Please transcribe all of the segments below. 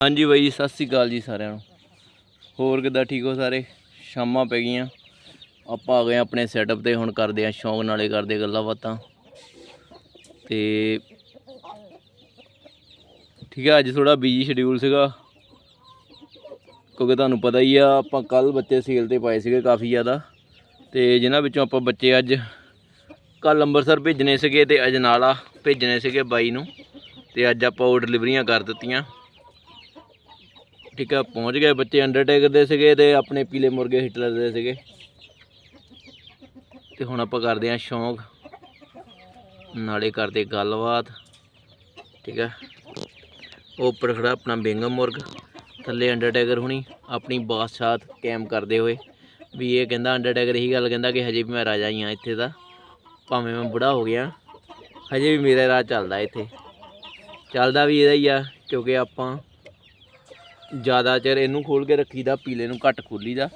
ਹਾਂਜੀ ਬਾਈ ਜੀ, ਸਤਿ ਸ੍ਰੀ ਅਕਾਲ ਜੀ ਸਾਰਿਆਂ ਨੂੰ। ਹੋਰ ਕਿੱਦਾਂ ਠੀਕ ਹੋ ਸਾਰੇ? ਸ਼ਾਮਾਂ ਪੈ ਗਈਆਂ। ਆਪਾਂ ਆ ਗਏ ਹਾਂ ਆਪਣੇ ਸੈਟਅਪ ਤੇ ਹੁਣ ਕਰਦੇ ਆ ਸ਼ੌਂਕ ਨਾਲੇ ਕਰਦੇ ਗੱਲਾਂ ਬਾਤਾਂ। ਤੇ ਠੀਕ ਹੈ ਅੱਜ ਥੋੜਾ ਬਿਜ਼ੀ ਸ਼ਡਿਊਲ ਸੀਗਾ। ਕਿਉਂਕਿ ਤੁਹਾਨੂੰ ਪਤਾ ਹੀ ਆ ਆਪਾਂ ਕੱਲ ਬੱਚੇ ਸੇਲ ਤੇ ਪਾਏ ਸੀਗੇ ਕਾਫੀ ਜ਼ਿਆਦਾ। ਤੇ ਜਿਨ੍ਹਾਂ ਵਿੱਚੋਂ ਆਪਾਂ ਬੱਚੇ ਅੱਜ ਕੱਲ ਅੰਮ੍ਰਿਤਸਰ ਭੇਜਣੇ ਸੀਗੇ ਤੇ ਅਜਨਾਲਾ ਭੇਜਣੇ ਸੀਗੇ ਬਾਈ ਨੂੰ। ਤੇ ਅੱਜ ਆਪਾਂ ਉਹ ਡਿਲੀਵਰੀਆਂ ਕਰ ਦਿੱਤੀਆਂ। ਠੀਕ ਆ, ਪਹੁੰਚ ਗਏ ਬੱਚੇ ਅੰਡਰਟੇਕਰ ਦੇ ਸੀਗੇ ਤੇ ਆਪਣੇ ਪੀਲੇ ਮੁਰਗੇ ਹਿਟਲਰ ਦੇ ਸੀਗੇ। ਤੇ ਹੁਣ ਆਪਾਂ ਕਰਦੇ ਆਂ ਸ਼ੌਂਕ। ਨਾਲੇ ਕਰਦੇ ਗੱਲਬਾਤ। ਠੀਕ ਹੈ ਉਹ ਉੱਪਰ ਖੜਾ ਆਪਣਾ ਬੇਂਗਮ ਮੁਰਗ। ਥੱਲੇ ਅੰਡਰਟੇਕਰ ਹੁਣੀ ਆਪਣੀ ਬਾਦਸ਼ਾਹਤ ਕੈਮ ਕਰਦੇ ਹੋਏ। ਵੀ ਇਹ ਕਹਿੰਦਾ ਅੰਡਰਟੇਕਰ ਇਹੀ ਗੱਲ ਕਹਿੰਦਾ ਕਿ ਹਜੇ ਵੀ ਮੈਂ ਰਾਜਾ ਹੀ ਆ ਇੱਥੇ ਦਾ। ਭਾਵੇਂ ਮੈਂ ਬੁੜਾ ਹੋ ਗਿਆ, ਹਜੇ ਵੀ ਮੇਰਾ ਰਾਜ ਚੱਲਦਾ ਇੱਥੇ। ਚੱਲਦਾ ਵੀ ਇਹਦਾ ਹੀ ਆ, ਕਿਉਂਕਿ ਆਪਾਂ ਜ਼ਿਆਦਾ ਚਿਰ ਇਹਨੂੰ ਖੋਲ ਕੇ ਰੱਖੀਦਾ, ਪੀਲੇ ਨੂੰ ਘੱਟ ਖੋਲੀਦਾ,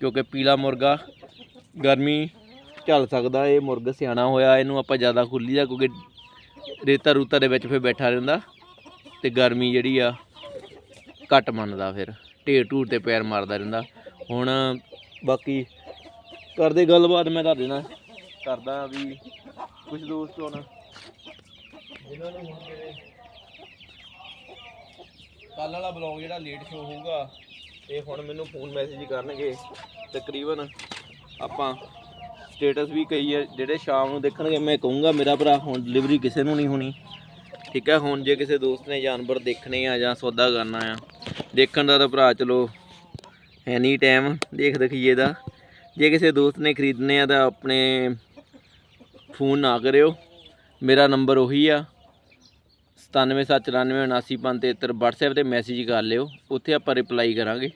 ਕਿਉਂਕਿ ਪੀਲਾ ਮੁਰਗਾ ਗਰਮੀ ਝੱਲ ਸਕਦਾ, ਇਹ ਮੁਰਗ ਸਿਆਣਾ ਹੋਇਆ, ਇਹਨੂੰ ਆਪਾਂ ਜ਼ਿਆਦਾ ਖੋਲੀਦਾ ਕਿਉਂਕਿ ਰੇਤਾ ਰੂਤਾ ਦੇ ਵਿੱਚ ਫਿਰ ਬੈਠਾ ਰਹਿੰਦਾ ਤੇ ਗਰਮੀ ਜਿਹੜੀ ਆ ਘੱਟ ਮੰਨਦਾ ਫਿਰ ਢੇਰ ਢੂਰ ਤੇ ਪੈਰ ਮਾਰਦਾ ਰਹਿੰਦਾ। ਹੁਣ ਬਾਕੀ ਕਰਦੇ ਗੱਲਬਾਤ, ਮੈਂ ਤੁਹਾਡੇ ਨਾਲ ਕਰਦਾ ਵੀ ਕੁਝ ਦੋਸਤ ਹੁਣ। ਜਿਨ੍ਹਾਂ ਨੂੰ ਹੁਣ ਮੇਰੇ ਕੱਲ ਵਾਲਾ ਬਲੌਗ ਜਿਹੜਾ ਲੇਟ ਸ਼ੋ ਹੋਊਗਾ ਤੇ ਹੁਣ ਮੈਨੂੰ ਫੋਨ ਮੈਸੇਜ ਕਰਨਗੇ। ਤਕਰੀਬਨ ਆਪਾਂ ਸਟੇਟਸ ਵੀ ਕਈ ਹੈ, ਜਿਹੜੇ ਸ਼ਾਮ ਨੂੰ ਦੇਖਣਗੇ, ਮੈਂ ਕਹੂੰਗਾ ਮੇਰਾ ਭਰਾ, ਹੁਣ ਡਿਲੀਵਰੀ ਕਿਸੇ ਨੂੰ ਨਹੀਂ ਹੋਣੀ। ਠੀਕ ਹੈ, ਹੁਣ ਜੇ ਕਿਸੇ ਦੋਸਤ ਨੇ ਜਾਨਵਰ ਦੇਖਣੇ ਆ ਜਾਂ ਸੌਦਾ ਕਰਨਾ ਆ, ਦੇਖਣ ਦਾ ਤਾਂ ਭਰਾ ਚਲੋ ਐਨੀ ਟਾਈਮ ਦੇਖ ਦਖੀਏ ਦਾ। ਜੇ ਕਿਸੇ ਦੋਸਤ ਨੇ ਖਰੀਦਣੇ ਆ ਤਾਂ ਆਪਣੇ ਫੋਨ ਨਾ ਕਰਿਓ। ਮੇਰਾ ਨੰਬਰ ਉਹੀ ਆ। 9779979573 WhatsApp ਤੇ ਮੈਸੇਜ ਕਰ ਲਿਓ। ਉੱਥੇ ਆਪਾਂ ਰਿਪਲਾਈ ਕਰਾਂਗੇ,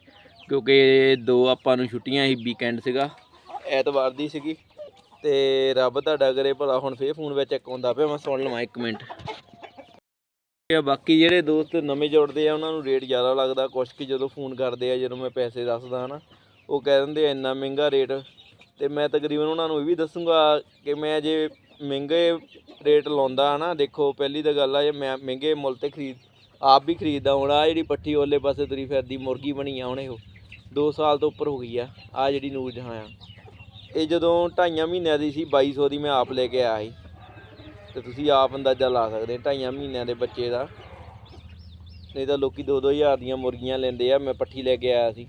ਕਿਉਂਕਿ ਦੋ ਆਪਾਂ ਨੂੰ ਛੁੱਟੀਆਂ ਸੀ ਵੀਕਐਂਡ ਸੀਗਾ, ਐਤਵਾਰ ਦੀ ਸੀਗੀ। ਤੇ ਰੱਬ ਤੁਹਾਡਾ ਕਰੇ ਭਲਾ, ਹੁਣ ਫੇਰ ਫੋਨ ਵਿੱਚ ਇੱਕ ਆਉਂਦਾ ਪਿਆ, ਮੈਂ ਸੁਣ ਲਵਾਂ ਇੱਕ ਮਿੰਟ। ਤੇ ਬਾਕੀ ਜਿਹੜੇ ਦੋਸਤ ਨਵੇਂ ਜੁੜਦੇ ਆ, ਉਹਨਾਂ ਨੂੰ ਰੇਟ ਜ਼ਿਆਦਾ ਲੱਗਦਾ, ਕੁਛ ਕਿ ਜਦੋਂ ਫੋਨ ਕਰਦੇ ਆ, ਜਦੋਂ ਮੈਂ ਪੈਸੇ ਦੱਸਦਾ ਨਾ ਉਹ ਕਹਿ ਦਿੰਦੇ ਆ, ਇੰਨਾ ਮਹਿੰਗਾ ਰੇਟ ਤੇ ਮੈਂ ਤਕਰੀਬਨ ਉਹਨਾਂ ਨੂੰ ਇਹ ਵੀ ਦੱਸੂਗਾ ਕਿ ਮੈਂ ਜੇ ਮਹਿੰਗੇ ਰੇਟ ਲਾਉਂਦਾ ਨਾ ਦੇਖੋ ਪਹਿਲੀ ਤਾਂ ਗੱਲ ਆ, ਜੇ ਮੈਂ ਮਹਿੰਗੇ ਮੁੱਲ ਤੇ ਖਰੀਦ, ਆਪ ਵੀ ਖਰੀਦਦਾ ਹੁਣ ਆ ਜਿਹੜੀ ਪੱਠੀ ਉਹਲੇ ਪਾਸੇ ਤੁਰੀ ਫਿਰਦੀ, ਮੁਰਗੀ ਬਣੀ ਆ ਹੁਣੇ ਉਹ 2 ਸਾਲ ਤੋਂ ਉੱਪਰ ਹੋ ਗਈ ਆ ਆ ਜਿਹੜੀ ਨੂਰ ਜਹਾਂ ਆ। ਇਹ ਜਦੋਂ ਢਾਈਆਂ ਮਹੀਨਿਆਂ ਦੀ ਸੀ 2200 ਦੀ ਮੈਂ ਆਪ ਲੈ ਕੇ ਆਇਆ ਸੀ, ਤੇ ਤੁਸੀਂ ਆਪ ਅੰਦਾਜ਼ਾ ਲਾ ਸਕਦੇ ਢਾਈਆਂ ਮਹੀਨਿਆਂ ਦੇ ਬੱਚੇ ਦਾ। ਨਹੀਂ ਤਾਂ ਲੋਕੀ 2-2000 ਦੀਆਂ ਮੁਰਗੀਆਂ ਲੈਂਦੇ ਆ, ਮੈਂ ਪੱਠੀ ਲੈ ਕੇ ਆਇਆ ਸੀ,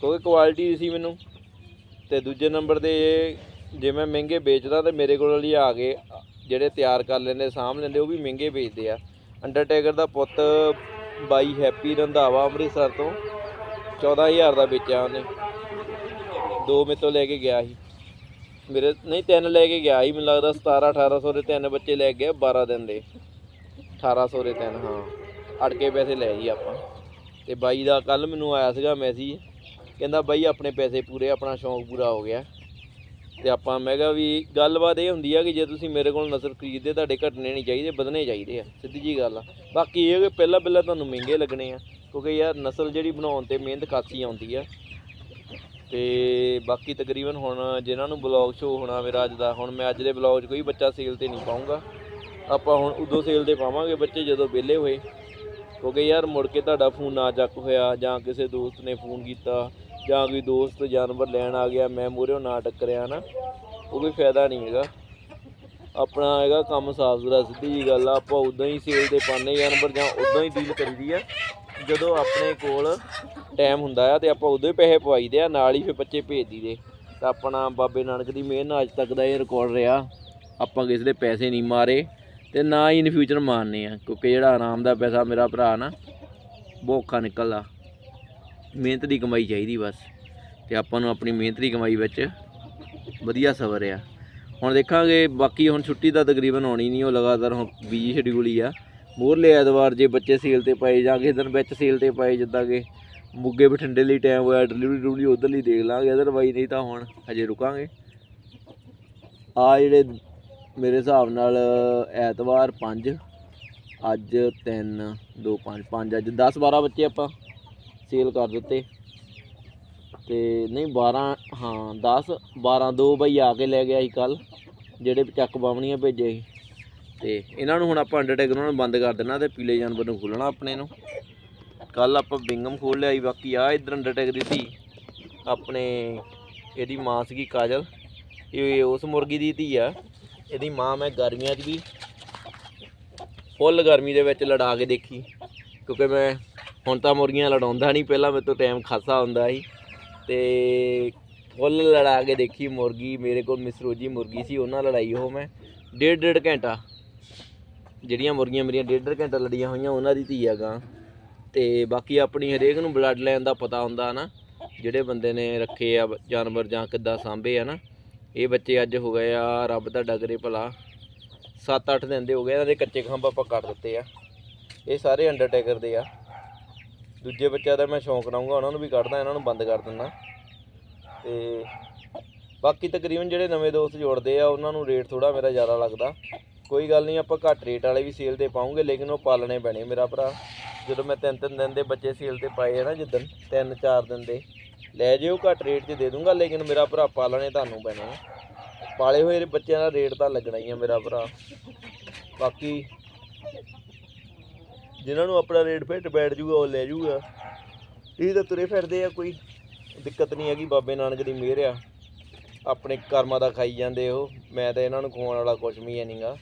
ਕਿਉਂਕਿ ਕੁਆਲਿਟੀ ਸੀ ਮੈਨੂੰ, ਤੇ ਦੂਜੇ ਨੰਬਰ ਤੇ ਜੇ ਮੈਂ ਮਹਿੰਗੇ ਵੇਚਦਾ ਤੇ ਮੇਰੇ ਕੋਲ ਲਿਆ ਕੇ ਜਿਹੜੇ ਤਿਆਰ ਕਰ ਲੈਂਦੇ, ਸਾਂਭ ਲੈਂਦੇ, ਉਹ ਵੀ ਮਹਿੰਗੇ ਵੇਚਦੇ ਆ। ਅੰਡਰਟੇਕਰ ਦਾ ਪੁੱਤ ਬਾਈ ਹੈਪੀ ਰੰਧਾਵਾ ਅੰਮ੍ਰਿਤਸਰ ਤੋਂ 14000 ਦਾ ਵੇਚਿਆ ਉਹਨੇ। ਦੋ ਮੇਰੇ ਤੋਂ ਲੈ ਕੇ ਗਿਆ ਸੀ। ਮੇਰੇ, ਨਹੀਂ, ਤਿੰਨ ਲੈ ਕੇ ਗਿਆ ਸੀ, ਮੈਨੂੰ ਲੱਗਦਾ 17 1800 ਦੇ ਤਿੰਨ ਬੱਚੇ ਲੈ ਕੇ ਗਿਆ 12 ਦਿਨ ਦੇ। 1800 ਦੇ ਤਿੰਨ, ਹਾਂ। ਅੜ ਪੈਸੇ ਲੈ ਜੀ ਆਪਾਂ। ਤੇ ਬਾਈ ਦਾ ਕੱਲ ਮੈਨੂੰ ਆਇਆ ਸੀਗਾ ਮੈਸੇਜ ਕਹਿੰਦਾ ਬਾਈ ਆਪਣੇ ਪੈਸੇ ਪੂਰੇ, ਆਪਣਾ ਸ਼ੌਂਕ ਪੂਰਾ ਹੋ ਗਿਆ। ਤੇ ਆਪਾਂ ਮੈਂ ਕਿਹਾ ਵੀ ਗੱਲਬਾਤ ਇਹ ਹੁੰਦੀ ਆ ਕਿ ਜੇ ਤੁਸੀਂ ਮੇਰੇ ਕੋਲ ਨਸਲ ਖਰੀਦਦੇ, ਤੁਹਾਡੇ ਘਟਣੇ ਨਹੀਂ ਚਾਹੀਦੇ, ਵਧਣੇ ਚਾਹੀਦੇ ਆ, ਸਿੱਧੀ ਜੀ ਗੱਲ ਆ। ਬਾਕੀ ਇਹ ਕਿ ਪਹਿਲਾਂ ਪਹਿਲਾਂ ਤੁਹਾਨੂੰ ਮਹਿੰਗੇ ਲੱਗਣੇ ਆ, ਕਿਉਂਕਿ ਯਾਰ ਨਸਲ ਜਿਹੜੀ ਬਣਾਉਣ ਤੇ ਮਿਹਨਤ ਕਾਸੀ ਆਉਂਦੀ ਆ। ਤੇ ਬਾਕੀ ਤਕਰੀਬਨ ਹੁਣ ਜਿਨ੍ਹਾਂ ਨੂੰ ਬਲੌਗ ਸ਼ੋ ਹੋਣਾ ਮੇਰਾ ਅੱਜ ਦਾ, ਹੁਣ ਮੈਂ ਅੱਜ ਦੇ ਬਲੌਗ 'ਚ ਕੋਈ ਬੱਚਾ ਸੇਲ ਤੇ ਨਹੀਂ ਪਾਉਂਗਾ ਆਪਾਂ ਹੁਣ ਉਦੋਂ ਸੇਲ ਤੇ ਪਾਵਾਂਗੇ ਬੱਚੇ ਜਦੋਂ ਵਿਹਲੇ ਹੋਏ। ਕਿਉਂਕਿ ਯਾਰ ਮੁੜ ਕੇ ਤੁਹਾਡਾ ਫੋਨ ਨਾ ਚੱਕ ਹੋਇਆ ਜਾਂ ਕਿਸੇ ਦੋਸਤ ਨੇ ਫੋਨ ਕੀਤਾ ਜਾਂ ਕੋਈ ਦੋਸਤ, ਜਾਨਵਰ ਲੈਣ ਆ ਗਿਆ, ਮੈਂ ਮੂਹਰਿਓ ਨਾ ਟੱਕਰਿਆ ਨਾ, ਉਹ ਕੋਈ ਫਾਇਦਾ ਨਹੀਂ ਹੈਗਾ। ਆਪਣਾ ਹੈਗਾ ਕੰਮ ਸਾਫ਼ ਸੁਥਰਾ, ਸਿੱਧੀ ਜੀ ਗੱਲ ਆ, ਆਪਾਂ ਉਦਾਂ ਹੀ ਸੇਲ ਤੇ ਪਾਉਂਦੇ ਜਾਨਵਰ, ਜਾਂ ਉਦਾਂ ਹੀ ਡੀਲ ਕਰੀਦੀ ਆ। ਜਦੋਂ ਆਪਣੇ ਕੋਲ ਟਾਈਮ ਹੁੰਦਾ ਆ ਤੇ ਆਪਾਂ ਉਦੋਂ ਹੀ ਪੈਸੇ ਪਵਾਈਦੇ ਆ, ਨਾਲ ਹੀ ਫਿਰ ਬੱਚੇ ਭੇਜ ਦਈਦੇ। ਤਾਂ ਆਪਣਾ ਬਾਬੇ ਨਾਨਕ ਦੀ ਮਿਹਰ ਨਾਲ ਅੱਜ ਤੱਕ ਦਾ ਇਹ ਰਿਕਾਰਡ ਰਿਹਾ। ਆਪਾਂ ਕਿਸੇ ਦੇ ਪੈਸੇ ਨਹੀਂ ਮਾਰੇ ਤੇ ਨਾ ਹੀ ਇਨ ਫਿਊਚਰ ਮਾਰਨੇ ਆ, ਕਿਉਂਕਿ ਜਿਹੜਾ ਆਰਾਮ ਦਾ ਪੈਸਾ ਮੇਰਾ ਭਰਾ ਨਾ ਬਹੁਤ ਨਿਕਲਦਾ। ਮਿਹਨਤ ਦੀ ਕਮਾਈ ਚਾਹੀਦੀ ਬਸ। ਤੇ ਆਪਾਂ ਨੂੰ ਆਪਣੀ ਮਿਹਨਤ ਦੀ ਕਮਾਈ ਵਿੱਚ ਵਧੀਆ ਸਬਰ ਆ। ਹੁਣ ਦੇਖਾਂਗੇ, ਬਾਕੀ ਹੁਣ ਛੁੱਟੀ ਤਾਂ ਤਕਰੀਬਨ ਹੋਣੀ ਨਹੀਂ, ਉਹ ਲਗਾਤਾਰ ਹੁਣ ਬੀਜੀ ਸ਼ਡਿਊਲ ਹੀ ਆ। ਮੋਰਲੇ ਐਤਵਾਰ ਜੇ ਬੱਚੇ ਸੇਲ ਤੇ ਪਾਏ ਜਾਂ ਕਿਸੇ ਦਿਨ ਵਿੱਚ ਸੇਲ ਤੇ ਪਾਏ, ਜਿੱਦਾਂ ਕਿ ਮੁੱਗੇ ਬਠਿੰਡੇ ਲਈ ਟਾਈਮ ਹੋਇਆ ਡਿਲੀਵਰੀ ਡਿਲੀਵਰੀ ਉਧਰ ਲਈ ਦੇਖ ਲਾਂਗੇ ਅਦਰਵਾਈਜ਼ ਨਹੀਂ ਤਾਂ ਹੁਣ ਹਜੇ ਰੁਕਾਂਗੇ। ਆ ਜਿਹੜੇ ਮੇਰੇ ਹਿਸਾਬ ਨਾਲ ਐਤਵਾਰ 5 ਅੱਜ 3 2 5 5 ਅੱਜ 10 12 ਬੱਚੇ ਆਪਾਂ। ਸੇਲ ਕਰ ਦਿੱਤੇ। ਤੇ ਨਹੀਂ 12 ਹਾਂ 10 12 ਦੋ ਬਾਈ ਆ ਕੇ ਲੈ ਗਿਆ ਸੀ ਕੱਲ ਜਿਹੜੇ ਚੱਕ ਬਾਵਣੀਆਂ ਭੇਜੇ ਸੀ। ਤੇ ਇਹਨਾਂ ਨੂੰ ਹੁਣ ਆਪਾਂ ਅੰਡਰਟੇਕ ਉਹਨਾਂ ਨੂੰ ਬੰਦ ਕਰ ਦੇਣਾ ਤੇ ਪੀਲੇ ਜਾਨਵਰ ਨੂੰ ਖੋਲਣਾ ਆਪਣੇ ਨੂੰ। ਕੱਲ ਆਪਾਂ ਬਿੰਗਮ ਖੋਲ ਲਿਆ ਸੀ ਬਾਕੀ ਆ ਇਧਰ ਅੰਡਰਟੈਕ ਦੀ ਧੀ, ਆਪਣੇ ਇਹਦੀ ਮਾਂ ਸੀਗੀ ਕਾਜਲ। ਇਹ ਉਸ ਮੁਰਗੀ ਦੀ ਧੀ ਆ। ਇਹਦੀ ਮਾਂ ਮੈਂ ਗਰਮੀਆਂ 'ਚ ਵੀ ਫੁੱਲ ਗਰਮੀ ਦੇ ਵਿੱਚ ਲੜਾ ਕੇ ਦੇਖੀ, ਕਿਉਂਕਿ ਮੈਂ ਹੁਣ ਤਾਂ ਮੁਰਗੀਆਂ ਲੜਾਉਂਦਾ ਨਹੀਂ ਪਹਿਲਾਂ, ਮੇਰੇ ਤੋਂ ਟਾਈਮ ਖਾਸਾ ਹੁੰਦਾ ਸੀ। ਤੇ ਫੁੱਲ ਲੜਾ ਕੇ ਦੇਖੀ ਮੁਰਗੀ, ਮੇਰੇ ਕੋਲ ਮਿਸਰੋਜੀ ਮੁਰਗੀ ਸੀ, ਉਹਨਾਂ ਲੜਾਈ ਉਹ ਮੈਂ। ਡੇਢ ਡੇਢ ਘੰਟਾ। ਜਿਹੜੀਆਂ ਮੁਰਗੀਆਂ ਮੇਰੀਆਂ ਡੇਢ ਡੇਢ ਘੰਟਾ ਲੜੀਆਂ ਹੋਈਆਂ, ਉਹਨਾਂ ਦੀ ਧੀ ਹੈਗਾ ਤੇ ਬਾਕੀ ਆਪਣੀ ਹਰੇਕ ਨੂੰ ਬਲੱਡ ਲਾਈਨ ਦਾ ਪਤਾ ਹੁੰਦਾ ਨਾ, ਜਿਹੜੇ ਬੰਦੇ ਨੇ ਰੱਖੇ ਆ, ਜਾਨਵਰ ਜਾਂ ਕਿੱਦਾਂ ਸਾਂਭੇ ਆ ਨਾ, ਇਹ ਬੱਚੇ ਅੱਜ ਹੋ ਗਏ ਆ, ਰੱਬ ਦਾ ਡਗਰੇ ਭਲਾ। 7-8 ਦਿਨ ਦੇ ਹੋ ਗਏ, ਇਹਨਾਂ ਦੇ ਕੱਚੇ ਖੰਭ ਆਪਾਂ ਕੱਟ ਦਿੱਤੇ ਆ। ਇਹ ਸਾਰੇ ਅੰਡਰਟੇਕਰ ਦੇ ਆ। ਦੂਜੇ ਬੱਚਿਆਂ ਦਾ ਮੈਂ ਸ਼ੌਂਕ ਲਾਉਂਗਾ ਉਹਨਾਂ ਨੂੰ ਵੀ ਕੱਢਦਾ, ਇਹਨਾਂ ਨੂੰ ਬੰਦ ਕਰ ਦਿੰਦਾ। ਤੇ ਬਾਕੀ ਤਕਰੀਬਨ ਜਿਹੜੇ ਨਵੇਂ ਦੋਸਤ ਜੋੜਦੇ ਆ, ਉਹਨਾਂ ਨੂੰ ਰੇਟ ਥੋੜਾ ਮੇਰਾ ਜ਼ਿਆਦਾ ਲੱਗਦਾ। ਕੋਈ ਗੱਲ ਨਹੀਂ, ਆਪਾਂ ਘੱਟ ਰੇਟ ਵਾਲੇ ਵੀ ਸੇਲ ਤੇ ਪਾਉਂਗੇ, ਲੇਕਿਨ ਉਹ ਪਾਲਣੇ ਪੈਣੇ ਮੇਰਾ ਭਰਾ। ਜਦੋਂ ਮੈਂ ਤਿੰਨ ਤਿੰਨ ਦਿਨ ਦੇ ਬੱਚੇ ਸੇਲ ਤੇ ਪਾਏ ਆ ਨਾ, ਜਿੱਦਣ ਤਿੰਨ ਚਾਰ ਦਿਨ ਦੇ, ਲੈ ਜਿਓ ਘੱਟ ਰੇਟ 'ਚ ਦੇ ਦੂੰਗਾ, ਲੇਕਿਨ ਮੇਰਾ ਭਰਾ ਪਾਲਣੇ ਤੁਹਾਨੂੰ ਪੈਣੇ ਆ। ਪਾਲੇ ਹੋਏ ਬੱਚਿਆਂ ਦਾ ਰੇਟ ਤਾਂ ਲੱਗਣਾ ਹੀ ਆ ਮੇਰਾ ਭਰਾ। ਬਾਕੀ ਜਿਨ੍ਹਾਂ ਨੂੰ ਆਪਣਾ ਰੇਟ ਫਿੱਟ ਬੈਠ ਜੂਗਾ, ਉਹ ਲੈ ਜੂਗਾ। ਇਹ ਤਾਂ ਤੁਰੇ ਫਿਰਦੇ ਆ ਕੋਈ। ਦਿੱਕਤ ਨਹੀਂ ਹੈਗੀ, ਬਾਬੇ ਨਾਨਕ ਦੀ ਮਿਹਰ ਆ। ਆਪਣੇ ਕਰਮਾਂ ਦਾ ਖਾਈ ਜਾਂਦੇ ਉਹ। ਮੈਂ ਤਾਂ ਇਹਨਾਂ ਨੂੰ ਖਵਾਉਣ ਵਾਲਾ ਕੁਝ ਵੀ ਹੈ ਨਹੀਂਗਾ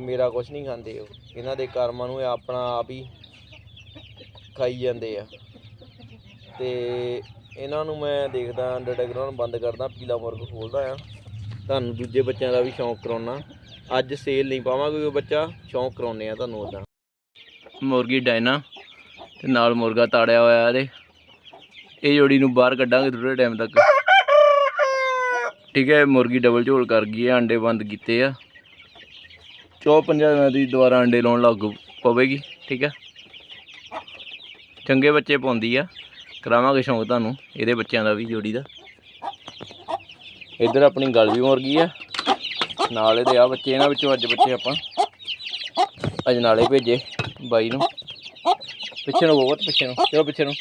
ਮੇਰਾ ਕੁਝ ਨਹੀਂ ਖਾਂਦੇ ਉਹ। ਇਹਨਾਂ ਦੇ ਕਰਮਾਂ ਨੂੰ ਆਪਣਾ ਆਪ ਹੀ ਖਾਈ ਜਾਂਦੇ ਆ। ਤੇ ਇਹਨਾਂ ਨੂੰ ਮੈਂ ਦੇਖਦਾ ਅੰਡਰਟੇਕਰਾਂ ਨੂੰ ਬੰਦ ਕਰਦਾ, ਪੀਲਾ ਮੁਰਗ ਖੋਲਦਾ ਆ। ਤੁਹਾਨੂੰ ਦੂਜੇ ਬੱਚਿਆਂ ਦਾ ਵੀ ਸ਼ੌਂਕ ਕਰਾਉਣਾ ਅੱਜ ਸੇਲ ਨਹੀਂ ਪਾਵਾਂਗੇ ਉਹ ਬੱਚਾ, ਸ਼ੌਂਕ ਕਰਾਉਨੇ ਆ ਤੁਹਾਨੂੰ ਉਦਾਂ ਮੁਰਗੀ ਡਾਇਨਾ ਤੇ ਨਾਲ ਮੁਰਗਾ ਤਾੜਿਆ ਹੋਇਆ ਇਹਦੇ। ਇਹ ਜੋੜੀ ਨੂੰ ਬਾਹਰ ਕੱਢਾਂਗੇ ਥੋੜੇ ਟਾਈਮ ਤੱਕ। ਠੀਕ ਹੈ ਮੁਰਗੀ ਡਬਲ ਝੋਲ ਕਰ ਗਈ ਹੈ ਅੰਡੇ ਬੰਦ ਕੀਤੇ ਆ। ਚੌ ਪੰਜਾਂ ਦਿਨਾਂ ਦੀ ਦੁਬਾਰਾ ਅੰਡੇ ਲਾਉਣ ਲੱਗ ਪਵੇਗੀ, ਠੀਕ ਹੈ। ਚੰਗੇ ਬੱਚੇ ਪਾਉਂਦੀ ਆ। ਕਰਾਵਾਂਗੇ ਸ਼ੌਂਕ ਤੁਹਾਨੂੰ, ਇਹਦੇ ਬੱਚਿਆਂ ਦਾ ਵੀ, ਜੋੜੀ ਦਾ। ਇੱਧਰ ਆਪਣੀ ਗੱਲ ਵੀ ਮੁਰਗੀ ਆ। ਨਾਲ ਇਹਦੇ ਆ ਬੱਚੇ, ਇਹਨਾਂ ਵਿੱਚੋਂ ਅੱਜ ਬੱਚੇ ਆਪਾਂ ਅੱਜ ਨਾਲੇ ਭੇਜੇ। ਬਾਈ ਨੂੰ। ਪਿੱਛੇ ਨੂੰ ਬਹੁਤ ਪਿੱਛੇ ਨੂੰ। ਚਲੋ ਪਿੱਛੇ ਨੂੰ।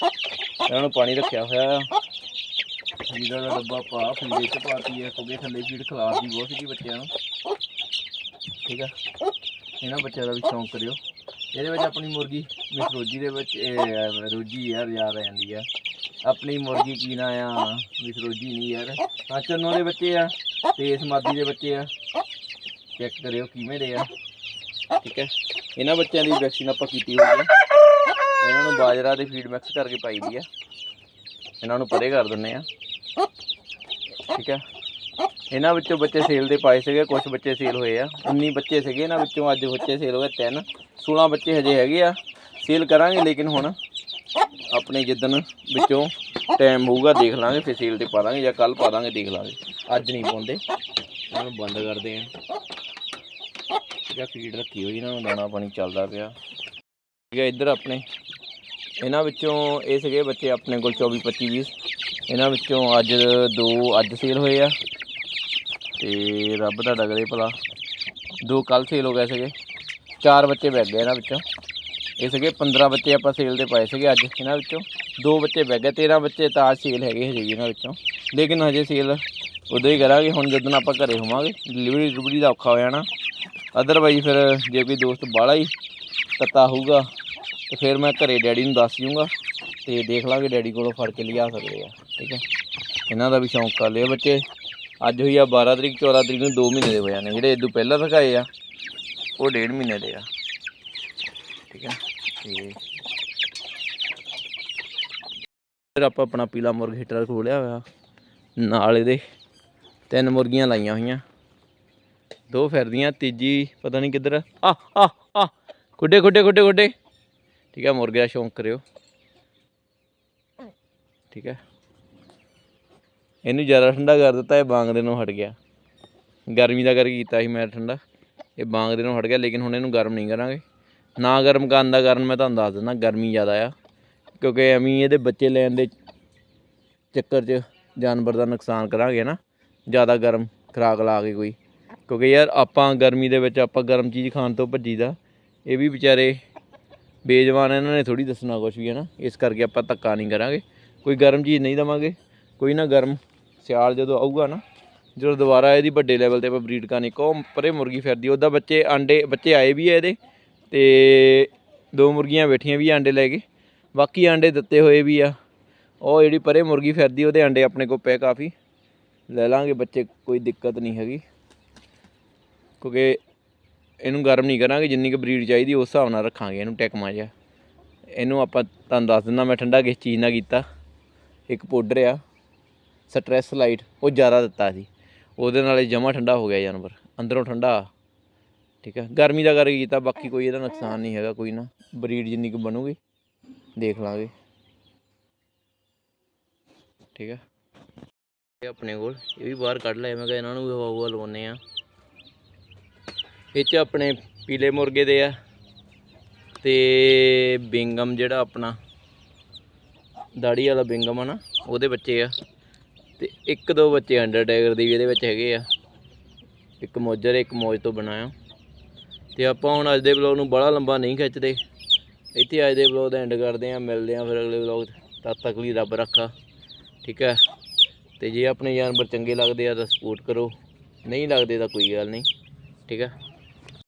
ਇਹਨਾਂ ਨੂੰ ਪਾਣੀ ਰੱਖਿਆ ਹੋਇਆ ਆ। ਫੀਡਰ ਦਾ ਡੱਬਾ ਪਾ ਫੀਡ ਚ ਪਾਤੀ ਹੈ ਕਿਉਂਕਿ ਥੱਲੇ ਫੀਡ ਖਲਾਰਦੀ ਬਹੁਤ ਸੀਗੀ ਬੱਚਿਆਂ ਨੂੰ। ਠੀਕ ਆ? ਇਹਨਾਂ ਬੱਚਿਆਂ ਦਾ ਵੀ ਸ਼ੌਂਕ ਕਰਿਓ। ਇਹਦੇ ਵਿੱਚ ਆਪਣੀ ਮੁਰਗੀ, ਮਿਸ ਰੋਜੀ ਦੇ ਵਿੱਚ, ਇਹ ਰੋਜੀ ਯਾਰ ਯਾਦ ਆ ਜਾਂਦੀ ਆ। ਆਪਣੀ ਮੁਰਗੀ ਕੀ ਨਾ ਆ, ਮਿਸ ਰੋਜੀ ਨਹੀਂ ਯਾਰ। ਹਾਂ ਚੰਨੋ ਦੇ ਬੱਚੇ ਆ, ਤੇ ਸਮਾਦੀ ਦੇ ਬੱਚੇ ਆ। ਚੈੱਕ ਕਰਿਓ ਕਿਵੇਂ ਦੇ ਆ। ਠੀਕ ਹੈ ਇਹਨਾਂ ਬੱਚਿਆਂ ਦੀ ਵੈਕਸੀਨ ਆਪਾਂ ਕੀਤੀ ਹੋਈ ਹੈ ਇਹਨਾਂ ਨੂੰ ਬਾਜਰਾ ਦੇ ਫੀਡ ਮਿਕਸ ਕਰਕੇ ਪਾਈ ਦੀ ਆ। ਇਹਨਾਂ ਨੂੰ ਪਰੇ ਕਰ ਦਿੰਨੇ ਆ। ਠੀਕ ਹੈ ਇਹਨਾਂ ਵਿੱਚੋਂ ਬੱਚੇ ਸੇਲ ਦੇ ਪਾਏ ਸੀਗੇ ਕੁਝ ਬੱਚੇ ਸੇਲ ਹੋਏ ਆ। 19 ਬੱਚੇ ਸੀਗੇ, ਇਹਨਾਂ ਵਿੱਚੋਂ ਅੱਜ ਬੱਚੇ ਸੇਲ ਹੋ ਗਏ ਤਿੰਨ। 16 ਬੱਚੇ ਹਜੇ ਹੈਗੇ ਆ। ਸੇਲ ਕਰਾਂਗੇ ਲੇਕਿਨ ਹੁਣ ਆਪਣੇ ਜਿੱਦਣ ਵਿੱਚੋਂ ਟਾਈਮ ਹੋਊਗਾ, ਦੇਖ ਲਾਂਗੇ, ਫਿਰ ਸੇਲ ਤੇ ਪਾ ਦਾਂਗੇ ਜਾਂ ਕੱਲ ਪਾ ਦਾਂਗੇ, ਦੇਖ ਲਾਂਗੇ। ਅੱਜ ਨਹੀਂ ਪਾਉਂਦੇ। ਇਹਨਾਂ ਨੂੰ ਬੰਦ ਕਰਦੇ ਆ। ਜਾਂ ਹੈ ਫੀਡ ਰੱਖੀ ਹੋਈ ਇਹਨਾਂ ਨੂੰ, ਦਾਣਾ ਪਾਣੀ ਚੱਲਦਾ ਪਿਆ। ਠੀਕ ਹੈ, ਇੱਧਰ ਆਪਣੇ, ਇਹਨਾਂ ਵਿੱਚੋਂ ਇਹ ਸੀਗੇ ਬੱਚੇ ਆਪਣੇ ਕੋਲ 24 25 20 ਇਹਨਾਂ ਵਿੱਚੋਂ ਅੱਜ ਦੋ ਅੱਜ ਸੇਲ ਹੋਏ ਆ। ਤੇ ਰੱਬ ਦਾ ਡਗਰੇ ਭਲਾ। ਦੋ ਕੱਲ ਸੇਲ ਹੋ ਗਏ ਸੀਗੇ। ਚਾਰ ਬੱਚੇ ਵਿਕ ਗਏ ਇਹਨਾਂ ਵਿੱਚੋਂ। ਇਹ ਸੀਗੇ 15 ਬੱਚੇ ਆਪਾਂ ਸੇਲ ਤੇ ਪਾਏ ਸੀਗੇ ਅੱਜ ਇਹਨਾਂ ਵਿੱਚੋਂ। ਦੋ ਬੱਚੇ ਵਿਕ ਗਏ 13 ਬੱਚੇ ਤਾਂ ਅੱਜ ਸੇਲ ਹੈਗੇ ਹਜੇ ਵੀ ਇਹਨਾਂ ਵਿੱਚੋਂ। ਲੇਕਿਨ ਹਜੇ ਸੇਲ ਉਦੋਂ ਹੀ ਕਰਾਂਗੇ, ਹੁਣ ਜਦੋਂ ਆਪਾਂ ਘਰੇ ਹੋਵਾਂਗੇ। ਡਿਲੀਵਰੀ ਡਿਲੀਵਰੀ ਦਾ ਔਖਾ ਹੋ ਜਾਣਾ। ਅਦਰਵਾਈਜ਼ ਫਿਰ ਜੇ ਕੋਈ ਦੋਸਤ ਬਾਹਲਾ ਹੀ ਤੱਤਾ ਹੋਊਗਾ, ਤੇ ਫਿਰ ਮੈਂ ਘਰੇ ਡੈਡੀ ਨੂੰ ਦੱਸ ਜੂੰਗਾ ਤੇ ਦੇਖ ਲਾਂਗੇ ਡੈਡੀ ਕੋਲੋਂ ਫੜ ਕੇ ਲਿਆ ਸਕਦੇ ਆ, ਠੀਕ ਹੈ ਇਹਨਾਂ ਦਾ ਵੀ ਸ਼ੌਂਕ ਕਰ ਲਿਆ ਬੱਚੇ। ਅੱਜ ਹੋਈ ਆ 12 ਤਰੀਕ 14 ਤਰੀਕ ਨੂੰ 2 ਮਹੀਨੇ ਦੇ ਹੋ ਜਾਣੇ ਜਿਹੜੇ ਇਦੋਂ ਪਹਿਲਾਂ ਦਿਖਾਏ ਆ, ਉਹ ਡੇਢ ਮਹੀਨੇ ਦੇ ਆ, ਠੀਕ ਹੈ ਤੇ ਫਿਰ ਆਪਾਂ ਆਪਣਾ ਪੀਲਾ ਮੁਰਗ ਹੀਟਰ ਖੋਲਿਆ ਹੋਇਆ, ਨਾਲ ਇਹਦੇ ਤਿੰਨ ਮੁਰਗੀਆਂ ਲਾਈਆਂ ਹੋਈਆਂ। ਦੋ ਫਿਰਦੀਆਂ, ਤੀਜੀ ਪਤਾ ਨਹੀਂ ਕਿੱਧਰ ਆ। ਆ ਆ ਗੁੱਡੇ ਗੁੱਡੇ ਗੁੱਡੇ ਗੁੱਡੇ। ਠੀਕ ਹੈ ਮੁਰਗੇ ਦਾ ਸ਼ੌਂਕ ਕਰਿਓ। ਠੀਕ ਹੈ ਇਹਨੂੰ ਜ਼ਿਆਦਾ ਠੰਡਾ ਕਰ ਦਿੱਤਾ, ਇਹ ਬਾਂਗਦੇ ਨੂੰ ਹਟ ਗਿਆ। ਗਰਮੀ ਦਾ ਕਰਕੇ ਕੀਤਾ ਸੀ ਮੈਂ ਠੰਡਾ। ਇਹ ਬਾਂਗਦੇ ਨੂੰ ਹਟ ਗਿਆ, ਲੇਕਿਨ ਹੁਣ ਇਹਨੂੰ ਗਰਮ ਨਹੀਂ ਕਰਾਂਗੇ। ਨਾ ਗਰਮ ਕਰਨ ਦਾ ਕਾਰਨ ਮੈਂ ਤੁਹਾਨੂੰ ਦੱਸ ਦਿੰਦਾ, ਗਰਮੀ ਜ਼ਿਆਦਾ ਆ। ਕਿਉਂਕਿ ਐਵੇਂ ਇਹਦੇ ਬੱਚੇ ਲੈਣ ਦੇ ਚੱਕਰ 'ਚ ਜਾਨਵਰ ਦਾ ਨੁਕਸਾਨ ਕਰਾਂਗੇ ਨਾ। ਜ਼ਿਆਦਾ ਗਰਮ ਖੁਰਾਕ ਲਾ ਕੇ ਕੋਈ। ਕਿਉਂਕਿ ਯਾਰ ਆਪਾਂ ਗਰਮੀ ਦੇ ਵਿੱਚ ਆਪਾਂ ਗਰਮ ਚੀਜ਼ ਖਾਣ ਤੋਂ ਭੱਜੀਦਾ, ਇਹ ਵੀ ਵਿਚਾਰੇ ਬੇਜਵਾਨ ਇਹਨਾਂ ਨੇ ਥੋੜੀ ਦੱਸਣਾ ਕੁਝ ਵੀ ਹੈ ਨਾ, ਇਸ ਕਰਕੇ ਆਪਾਂ ਧੱਕਾ ਨਹੀਂ ਕਰਾਂਗੇ। ਕੋਈ ਗਰਮ ਚੀਜ਼ ਨਹੀਂ ਦਵਾਂਗੇ, ਕੋਈ ਨਾ ਗਰਮ ਸਿਆਲ ਜਦੋਂ ਆਊਗਾ ਨਾ, ਜਦੋਂ ਦੁਬਾਰਾ ਇਹਦੀ ਵੱਡੇ ਲੈਵਲ ਤੇ ਆਪਾਂ ਬਰੀਡ ਕਰਨੀ ਕੋ ਪਰੇ ਮੁਰਗੀ ਫਿਰਦੀ, ਉਹਦਾ ਬੱਚੇ ਆਂਡੇ, ਬੱਚੇ ਆਏ ਵੀ ਆ ਇਹਦੇ, ਤੇ ਦੋ ਮੁਰਗੀਆਂ ਬੈਠੀਆਂ ਵੀ ਆਂਡੇ ਲੈ ਕੇ, ਬਾਕੀ ਆਂਡੇ ਦਿੱਤੇ ਹੋਏ ਵੀ ਆ। ਉਹ ਜਿਹੜੀ ਪਰੇ ਮੁਰਗੀ ਫਿਰਦੀ, ਉਹਦੇ ਆਂਡੇ ਆਪਣੇ ਕੋਲ ਪਏ ਕਾਫੀ, ਲੈ ਲਾਂਗੇ ਬੱਚੇ, ਕੋਈ ਦਿੱਕਤ ਨਹੀਂ ਹੈਗੀ। ਕਿਉਂਕਿ ਇਹਨੂੰ ਗਰਮ ਨਹੀਂ ਕਰਾਂਗੇ, ਜਿੰਨੀ ਕੁ ਬਰੀਡ ਚਾਹੀਦੀ ਉਸ ਹਿਸਾਬ ਨਾਲ ਰੱਖਾਂਗੇ ਇਹਨੂੰ ਟੈਕਮਾ ਜਿਹਾ। ਇਹਨੂੰ ਆਪਾਂ ਤੁਹਾਨੂੰ ਦੱਸ ਦਿੰਦਾ ਮੈਂ ਠੰਡਾ ਕਿਸ ਚੀਜ਼ ਨਾਲ ਕੀਤਾ। ਇੱਕ ਪਾਊਡਰ ਆ ਸਟ੍ਰੈਸ ਲਾਈਟ ਉਹ ਜ਼ਿਆਦਾ ਦਿੱਤਾ ਸੀ। ਉਹਦੇ ਨਾਲ ਇਹ ਜਮਾ ਠੰਡਾ ਹੋ ਗਿਆ ਜਾਨਵਰ, ਅੰਦਰੋਂ ਠੰਡਾ। ਠੀਕ ਹੈ ਗਰਮੀ ਦਾ ਕਰਕੇ ਕੀਤਾ, ਬਾਕੀ ਕੋਈ ਇਹਦਾ ਨੁਕਸਾਨ ਨਹੀਂ ਹੈਗਾ, ਕੋਈ ਨਾ। ਬਰੀਡ ਜਿੰਨੀ ਕੁ ਬਣੂਗੀ, ਦੇਖ ਲਾਂਗੇ। ਠੀਕ ਹੈ ਆਪਣੇ ਕੋਲ, ਇਹ ਵੀ ਬਾਹਰ ਕੱਢ ਲਿਆ, ਮੈਂ ਕਿਹਾ ਇਹਨਾਂ ਨੂੰ ਵੀ ਹਵਾ ਹੁਵਾ ਲਵਾਉਂਦੇ ਆ ਇਹ ਚ ਆਪਣੇ ਪੀਲੇ ਮੁਰਗੇ ਦੇ ਆ ਤੇ ਬਿੰਗਮ ਜਿਹੜਾ ਆਪਣਾ, ਦਾੜੀ ਵਾਲਾ ਬਿੰਗਮ ਆ ਨਾ, ਉਹਦੇ ਬੱਚੇ ਆ। ਤੇ ਇੱਕ ਦੋ ਬੱਚੇ ਅੰਡਰ ਟਾਈਗਰ ਦੇ ਵੀ ਇਹਦੇ ਵਿੱਚ ਹੈਗੇ ਆ। ਇੱਕ ਮੋਜਰ, ਇੱਕ ਮੋਜ ਤੋਂ ਬਣਾਇਆ ਤੇ ਆਪਾਂ ਹੁਣ ਅੱਜ ਦੇ ਵਲੌਗ ਨੂੰ ਬੜਾ ਲੰਬਾ ਨਹੀਂ ਖਿੱਚਦੇ। ਇੱਥੇ ਅੱਜ ਦੇ ਵਲੌਗ ਦਾ ਐਂਡ ਕਰਦੇ ਆ, ਮਿਲਦੇ ਆ ਫਿਰ ਅਗਲੇ ਵਲੌਗ ਤਦ ਤੱਕ ਲਈ ਰੱਬ ਰੱਖਾ। ਠੀਕ ਹੈ ਤੇ ਜੇ ਆਪਣੇ ਜਾਨਵਰ ਚੰਗੇ ਲੱਗਦੇ ਆ ਤਾਂ ਸਪੋਰਟ ਕਰੋ। ਨਹੀਂ ਲੱਗਦੇ ਤਾਂ ਕੋਈ ਗੱਲ ਨਹੀਂ। ਠੀਕ ਹੈ